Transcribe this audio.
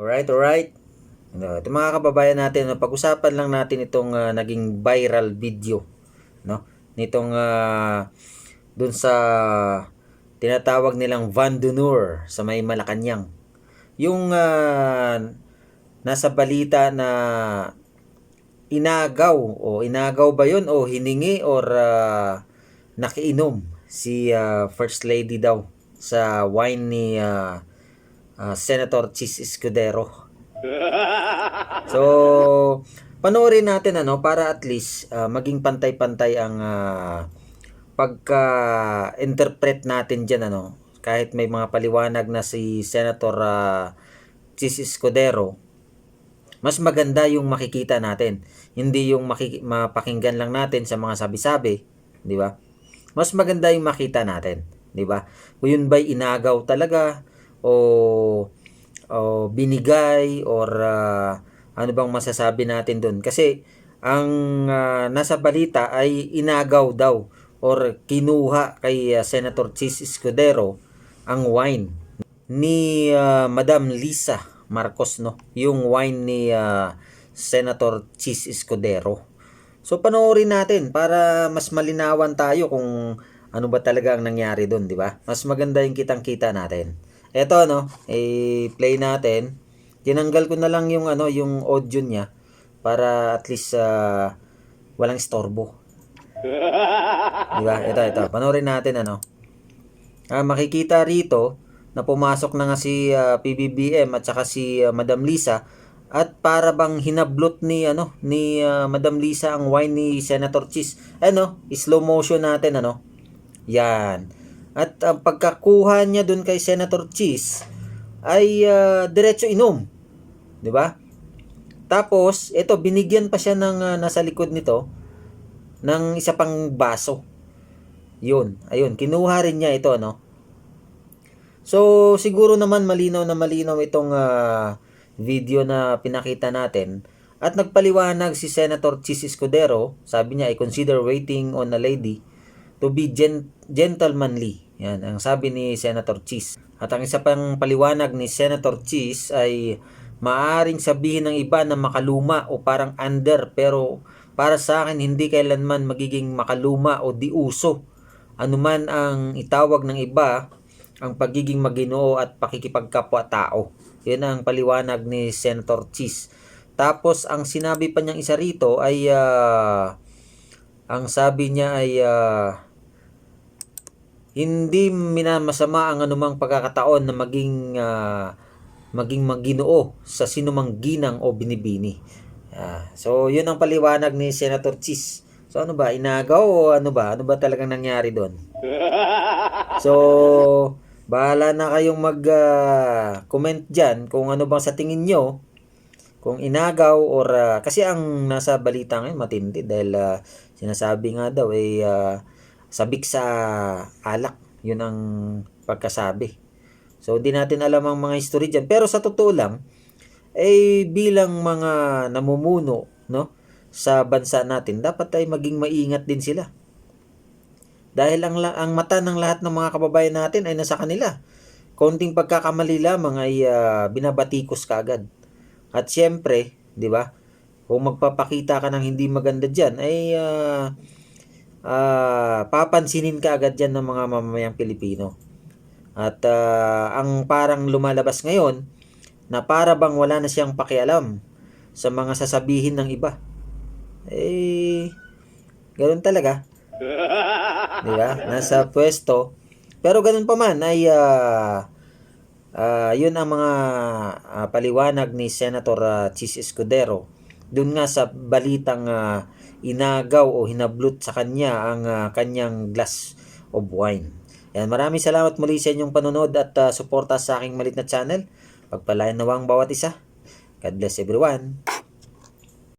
Alright, alright. Ano, ito mga kababayan natin, ano, pag-usapan lang natin itong ah, naging viral video, no? Nitong ah, dun sa tinatawag nilang Van Dunur sa may Malacanang. Yung ah, nasa balita na inagaw o inagaw ba yun o hiningi or ah, nakiinom si ah, First Lady daw sa wine ni ah, ah, Senator Chis Escudero. So, panoorin natin ano para at least ah, maging pantay-pantay ang ah, pagka-interpret natin diyan ano. Kahit may mga paliwanag na si Senator ah, Chis Escudero, mas maganda yung makikita natin. Hindi yung makiki- mapakinggan lang natin sa mga sabi-sabi, di ba? Mas maganda yung makita natin, di ba? Kung yun ba'y inagaw talaga o o binigay or ah, ano bang masasabi natin doon? Kasi ang ah, nasa balita ay inagaw daw or kinuha kay ah, Senator Chis Escudero ang wine ni ah, Madam Lisa Marcos no? Yung wine ni ah, Senator Chis Escudero. So panoorin natin para mas malinawan tayo kung ano ba talaga ang nangyari doon di ba? Mas maganda yung kitang kita natin eto no i-play natin tinanggal ko na lang yung ano yung audio niya para at least ah, walang istorbo di ba ito ito panoorin natin ano Ah, makikita rito na pumasok na nga si ah, PBBM at saka si ah, Madam Lisa at para bang hinablot ni ano ni ah, Madam Lisa ang wine ni Senator Chis. Ano, slow motion natin ano. Yan. At ang pagkakuha niya dun kay Senator Chis ay ah, diretso inom. 'Di ba? Tapos, ito binigyan pa siya ng ah, nasa likod nito ng isa pang baso. Yun, ayun, kinuha rin niya ito, no? So, siguro naman malinaw na malinaw itong ah, video na pinakita natin. At nagpaliwanag si Senator Chis Escudero, sabi niya, I consider waiting on a lady to be gen- gentlemanly. Yan, ang sabi ni Senator Chis. At ang isa pang paliwanag ni Senator Chis ay maaring sabihin ng iba na makaluma o parang under pero para sa akin hindi kailanman magiging makaluma o di uso. Anuman ang itawag ng iba ang pagiging maginoo at pakikipagkapwa-tao. Yan ang paliwanag ni Senator Chis. Tapos ang sinabi pa niyang isa rito ay ah, ang sabi niya ay ah, hindi minamasama ang anumang pagkakataon na maging ah, maging maginoo sa sinumang ginang o binibini. Ah, so yun ang paliwanag ni Senator Chis. So ano ba, inagaw o ano ba? Ano ba talagang nangyari doon? So, bahala na kayong mag-comment dyan kung ano bang sa tingin nyo. Kung inagaw or... ah, kasi ang nasa balita ngayon matindi dahil ah, sinasabi nga daw ay ah, sabik sa alak. Yun ang pagkasabi. So, di natin alam ang mga history dyan. Pero sa totoo lang, eh bilang mga namumuno no sa bansa natin dapat ay maging maingat din sila dahil ang, ang mata ng lahat ng mga kababayan natin ay nasa kanila. Konting pagkakamali lamang ay ah, binabatikos kaagad. At siyempre, di ba, kung magpapakita ka ng hindi maganda dyan, ay ah, ah, papansinin ka agad dyan ng mga mamamayang Pilipino. At ah, ang parang lumalabas ngayon, na para bang wala na siyang pakialam sa mga sasabihin ng iba. Eh, ganoon talaga. Di ba? Nasa pwesto. Pero ganun pa man ay ah, ah, yun ang mga ah, paliwanag ni Senator ah, Chis Escudero. Doon nga sa balitang ah, inagaw o hinablot sa kanya ang ah, kanyang glass of wine. Yan, maraming salamat muli sa inyong panonood at ah, suporta sa aking malit na channel. Pagpalain nawa ang bawat isa. God bless everyone.